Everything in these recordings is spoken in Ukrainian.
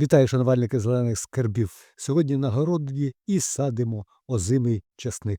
Вітаю, шанувальники зелених скарбів. Сьогодні на городі і садимо озимий часник.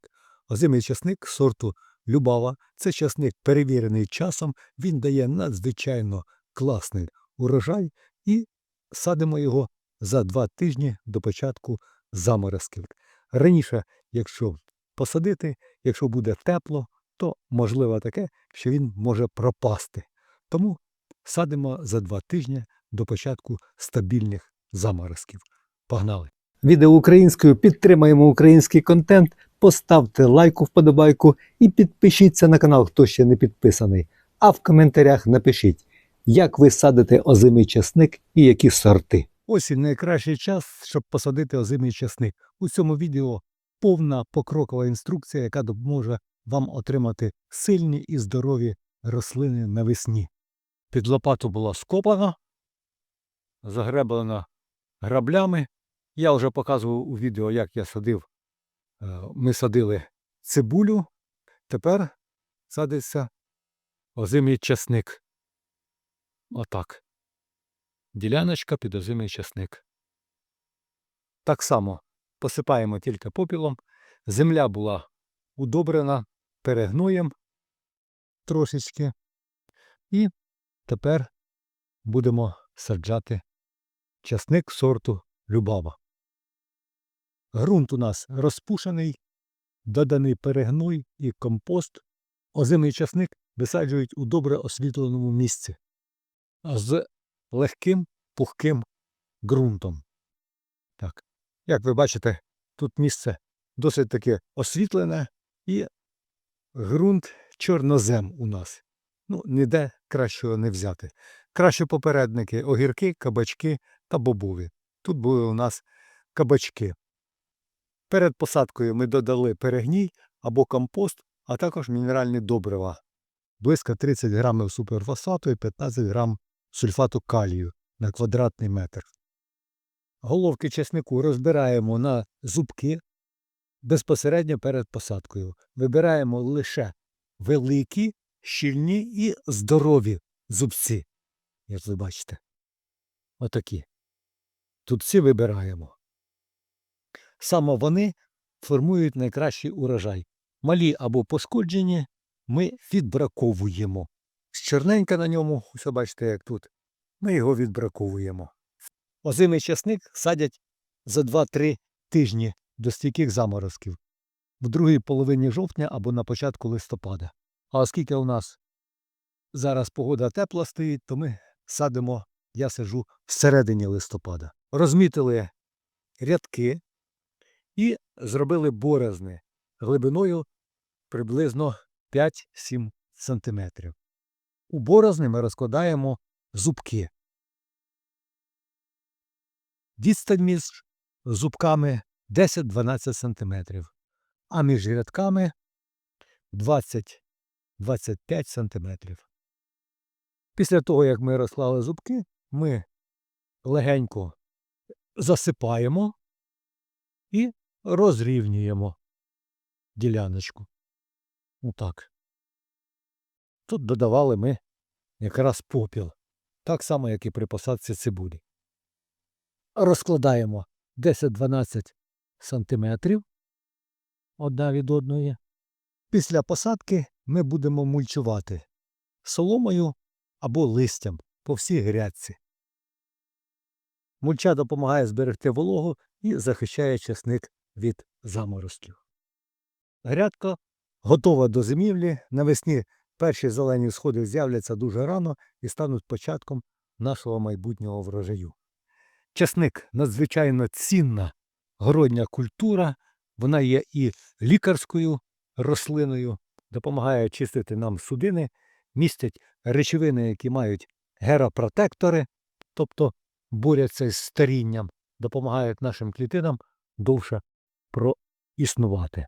Озимий часник сорту Любава. Це часник перевірений часом. Він дає надзвичайно класний урожай і садимо його за два тижні до початку заморозків. Раніше, якщо посадити, якщо буде тепло, то можливо таке, що він може пропасти. Тому садимо за два тижні до початку стабільних заморозків. Погнали! Відео українською підтримаємо український контент. Поставте лайку, вподобайку і підпишіться на канал, хто ще не підписаний. А в коментарях напишіть, як ви садите озимий часник і які сорти. Ось і найкращий час, щоб посадити озимий часник. У цьому відео повна покрокова інструкція, яка допоможе вам отримати сильні і здорові рослини навесні. Під лопату було скопано, загреблено граблями. Я вже показував у відео, як я садив. Е, Ми садили цибулю, тепер садиться озимий часник. Отак. Діляночка під озимий часник. Так само посипаємо тільки попілом. Земля була удобрена перегноєм трошечки. І тепер будемо саджати часник сорту Любава. Грунт у нас розпушений, доданий перегной і компост. Озимий часник висаджують у добре освітленому місці з легким пухким ґрунтом. Так. Як ви бачите, тут місце досить таки освітлене і ґрунт чорнозем у нас. Ну, ніде кращого не взяти. Краще попередники огірки, кабачки та бобові. Тут були у нас кабачки. Перед посадкою ми додали перегній або компост, а також мінеральні добрива. Близько 30 грамів суперфосфату і 15 грам сульфату калію на квадратний метр. Головки чеснику розбираємо на зубки безпосередньо перед посадкою. Вибираємо лише великі, щільні і здорові зубці, як ви бачите. Отакі. Тут всі вибираємо. Саме вони формують найкращий урожай. Малі або пошкоджені ми відбраковуємо. З чорненька на ньому, ось бачите, як тут, ми його відбраковуємо. Озимий часник садять за 2-3 тижні до стійких заморозків в другій половині жовтня або на початку листопада. А оскільки у нас зараз погода тепла стоїть, то ми садимо, я сиджу всередині листопада. Розмітили рядки і зробили борозни глибиною приблизно 5-7 см. У борозни ми розкладаємо зубки. Відстань між зубками 10-12 см, а між рядками 20-25 см. Після того, як ми розклали зубки, ми легенько засипаємо і розрівнюємо діляночку. Отак. Тут додавали ми якраз попіл, так само, як і при посадці цибулі. Розкладаємо 10-12 сантиметрів одна від одної. Після посадки ми будемо мульчувати соломою або листям по всій грядці. Мульча допомагає зберегти вологу і захищає часник від заморозків. Грядка готова до зимівлі. Навесні перші зелені сходи з'являться дуже рано і стануть початком нашого майбутнього врожаю. Часник надзвичайно цінна городня культура, вона є і лікарською рослиною, допомагає чистити нам судини, містять речовини, які мають геропротектори, тобто борються з старінням, допомагають нашим клітинам довше проіснувати.